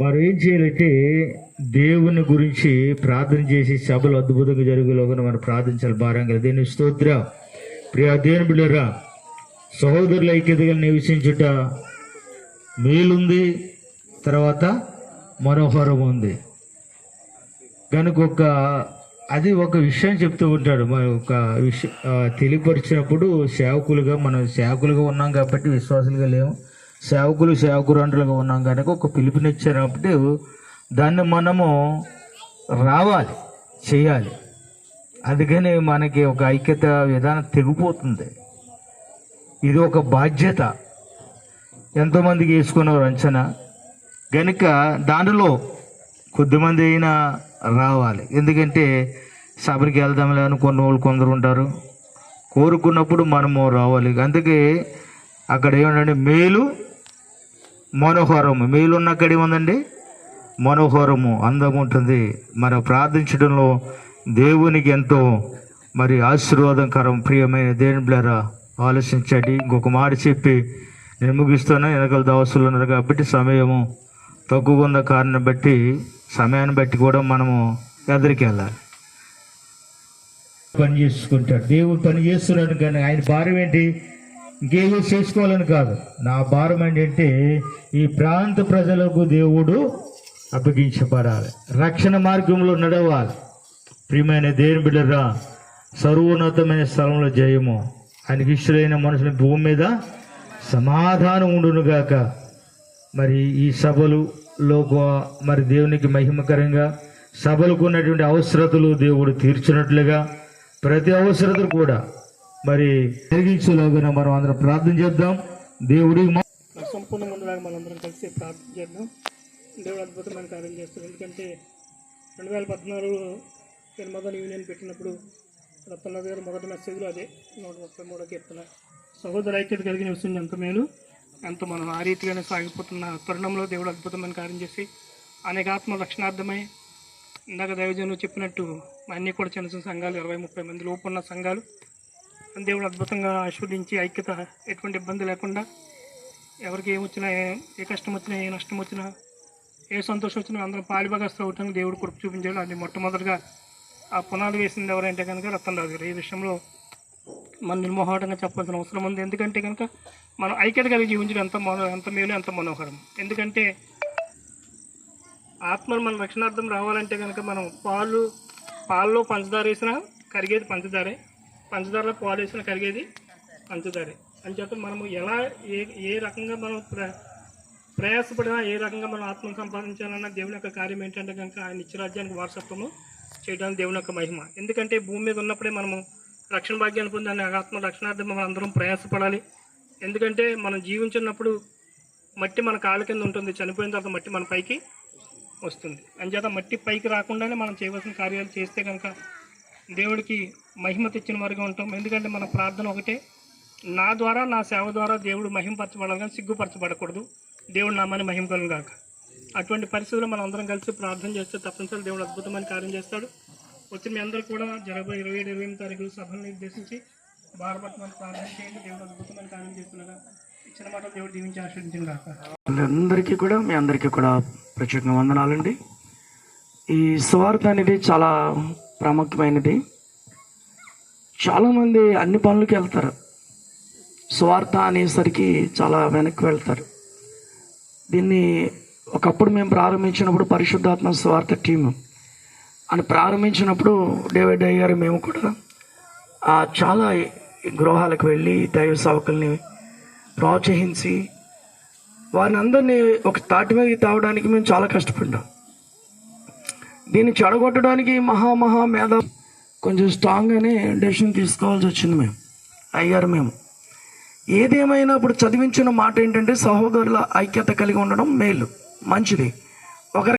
వారు ఏం చేయాలంటే దేవుని గురించి ప్రార్థన చేసి సభలు అద్భుతంగా జరుగులోగా మనం ప్రార్థించాలి. భారంగా దేని స్తోత్ర. ప్రియా దేని బిడ్డరా సహోదరుల ఐక్యతగా నివసించుట మేలుంది తర్వాత మనోహరం ఉంది. కనుక ఒక అది ఒక విషయం చెప్తూ ఉంటాడు. మన ఒక విషయం తెలియపరిచినప్పుడు సేవకులుగా మనం సేవకులుగా ఉన్నాం కాబట్టి విశ్వాసులుగా లేము. సేవకులు సేవకురంటులుగా ఉన్నాం కనుక ఒక పిలుపునిచ్చినప్పుడు దాన్ని మనము రావాలి చేయాలి. అందుకని మనకి ఒక ఐక్యత విధానం తెగిపోతుంది. ఇది ఒక బాధ్యత. ఎంతోమందికి వేసుకున్నారు అంచనా. కనుక దానిలో కొద్దిమంది అయినా రావాలి. ఎందుకంటే సభకి వెళ్దాంలే అని కొన్ని వాళ్ళు కొందరు ఉంటారు. కోరుకున్నప్పుడు మనము రావాలి. అందుకే అక్కడ ఏమంటే మేలు మనోహరము. మేలున్న ఉన్న ఉందండి? మనోహరము అందం ఉంటుంది. మన ప్రార్థించడంలో దేవునికి ఎంతో మరి ఆశీర్వాదకరం. ప్రియమైన దేని బిడ్డలారా ఆలోచించండి. ఇంకొక మాట చెప్పి నేను ముగిస్తాను వెనకాల దవసులు ఉన్నారు కాబట్టి సమయము తక్కువ ఉన్న కారణం బట్టి సమయాన్ని బట్టి కూడా మనము ఎదురికి వెళ్ళాలి. పని చేసుకుంటాడు. దేవుడు పని చేస్తున్నాడు కానీ ఆయన భారం ఏంటి? ఇంకేదో చేసుకోవాలని కాదు. నా భారం ఏంటంటే ఈ ప్రాంత ప్రజలకు దేవుడు అప్పగించబడాలి. రక్షణ మార్గంలో నడవాలి. ప్రియమైన దేవుని బిడ్డరా సర్వోన్నతమైన స్థలంలో జయము. ఆయనకి ఇష్టమైన మనుషుల భూమి మీద సమాధానం ఉండునుగాక మరి ఈ సభలులో గో- మరి దేవునికి మహిమకరంగా సభలకు ఉన్నటువంటి అవసరతలు దేవుడు తీర్చినట్లుగా ప్రతి అవసరతలు కూడా మరి జరిగించలోగా మనం అందరం ప్రార్థన చేద్దాం. దేవుడి సంపూర్ణ ముందులాగా మనందరం కలిసి ప్రార్థన చేద్దాం. దేవుడు అద్భుతమైన కార్యం చేస్తాడు. ఎందుకంటే రెండు వేల పద్నాలుగులో నేను మొదటి యూనియన్ పెట్టినప్పుడు రత్న గారు మొదటి మెసేజ్లో అదే నూట ముప్పై మూడో కీర్తన సహోదర ఐక్యత కలిగిన విషయం ఎంత మేలు. ఎంత మనం ఆ రీతిగానే సాగిపోతున్న తరుణంలో దేవుడు అద్భుతమైన కార్యం చేసి అనేక ఆత్మ రక్షణార్థమై ఇందాక దైవజనులు చెప్పినట్టు అన్నీ కూడా చిన్న చిన్న సంఘాలు ఇరవై ముప్పై మంది లోపు ఉన్న సంఘాలు దేవుడు అద్భుతంగా ఆశీర్వదించి ఐక్యత ఎటువంటి ఇబ్బంది లేకుండా ఎవరికి ఏమొచ్చినా ఏ- ఏ కష్టం వచ్చినా ఏ నష్టం వచ్చినా ఏ సంతోషం వచ్చినా అందరం పాలిభాగస్తులు అవటానికి దేవుడు కృప చూపించాడు. అది మొట్టమొదటిగా ఆ పునాది వేసింది ఎవరంటే కనుక రత్నరాజు గారు ఈ విషయంలో మనం నిర్మోహాటంగా చెప్పాల్సిన అవసరం ఉంది. ఎందుకంటే కనుక మనం ఐక్యత కలిగి జీవించడం ఎంత మనో ఎంత మేలు ఎంత మనోహరం. ఎందుకంటే ఆత్మలు మన రక్షణార్థం రావాలంటే కనుక మనం పాలు పాల్లో పంచదార వేసినా కరిగేది పంచదారే. పంచదారలో పాలు వేసినా కరిగేది పంచదారే. చెప్పి మనము ఎలా ఏ ఏ రకంగా మనం ప్ర ప్రయాసపడినా ఏ రకంగా మనం ఆత్మను సంపాదించాలన్న దేవుని యొక్క కార్యం ఏంటంటే కనుక ఆయన నిత్యరాజ్యానికి వారసత్వము చేయడానికి దేవుని యొక్క మహిమ. ఎందుకంటే భూమి మీద ఉన్నప్పుడే మనము రక్షణ భాగ్యాన్ని పొందాలని ఆత్మ రక్షణార్థం మనం అందరం ప్రయాసపడాలి. ఎందుకంటే మనం జీవించినప్పుడు మట్టి మన కాళ్ళ కింద ఉంటుంది చనిపోయిన తర్వాత మట్టి మన పైకి వస్తుంది. అంచేత మట్టి పైకి రాకుండానే మనం చేయవలసిన కార్యాలు చేస్తే కనుక దేవుడికి మహిమ తెచ్చిన వారిగా ఉంటాం. ఎందుకంటే మన ప్రార్థన ఒకటే. నా ద్వారా నా సేవ ద్వారా దేవుడు మహిమపరచబడాలి కానీ సిగ్గుపరచబడకూడదు. దేవుడు నామాన్ని మహిమ కలుగు కాక అటువంటి పరిస్థితుల్లో మనం అందరం కలిసి ప్రార్థన చేస్తే తప్పనిసరి దేవుడు అద్భుతమైన కార్యం చేస్తాడు. వచ్చి మీ అందరూ కూడా జనవరి ఇరవై ఏడు ఇరవై ఎనిమిది తారీఖులు సభలను నిర్దేశించి భారపట్నం ప్రార్థన చేయండి. దేవుడు అద్భుతమైన కార్యం చేస్తుండగా ఇచ్చిన మాట దేవుడు దీవించి ఆశ్రయించిన కాక అందరికీ కూడా మీ అందరికీ కూడా ప్రత్యేకంగా వందనాలండి. ఈ స్వార్థ అనేది చాలా ప్రాముఖ్యమైనది. చాలామంది అన్ని పనులకి వెళ్తారు. స్వార్థ అనేసరికి చాలా వెనక్కి వెళ్తారు. దీన్ని ఒకప్పుడు మేము ప్రారంభించినప్పుడు పరిశుద్ధాత్మ స్వార్థ టీము అని ప్రారంభించినప్పుడు డేవిడ్ అయ్యారు మేము కూడా ఆ, చాలా గృహాలకు వెళ్ళి దైవ సేవకుల్ని ప్రోత్సహించి వారిని అందరినీ ఒక తాటి మీద తేవడానికి మేము చాలా కష్టపడ్డాం. దీన్ని చెడగొట్టడానికి మహా మహా మేధ. కొంచెం అని డెసిషన్ తీసుకోవాల్సి వచ్చింది మేము. అయ్యారు మేము. ఏదేమైనా ఇప్పుడు చదివించిన మాట ఏంటంటే సహోదరుల ఐక్యత కలిగి ఉండడం మేలు. మంచిది. ఒకరి